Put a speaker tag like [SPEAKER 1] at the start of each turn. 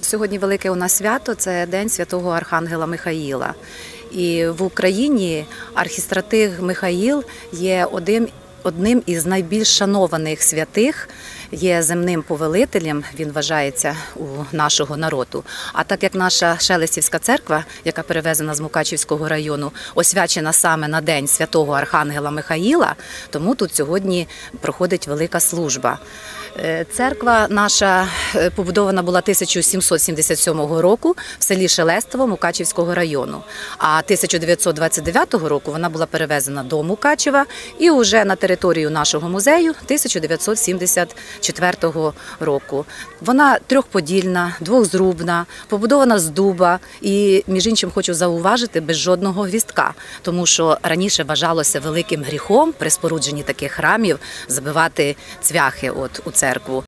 [SPEAKER 1] Сьогодні велике у нас свято це День святого Архангела Михаїла. І в Україні архістратиг Михаїл є одним. Одним із найбільш шанованих святих є земним повелителем. Він вважається у нашого народу. А так як наша Шелестівська церква, яка перевезена з Мукачівського району, освячена саме на день святого Архангела Михаїла, тому тут сьогодні проходить велика служба. Е, Церква наша е, побудована була 1777 року в селі Шелестово Мукачівського району. А 1929 року вона була перевезена до Мукачева і вже на територію нашого музею 1974 року. Вона трьохподільна, двохзрубна, побудована з дуба і, між іншим, хочу зауважити, без жодного гвіздка, тому що раніше вважалося великим гріхом при спорудженні таких храмів забивати цвяхи от у церкву.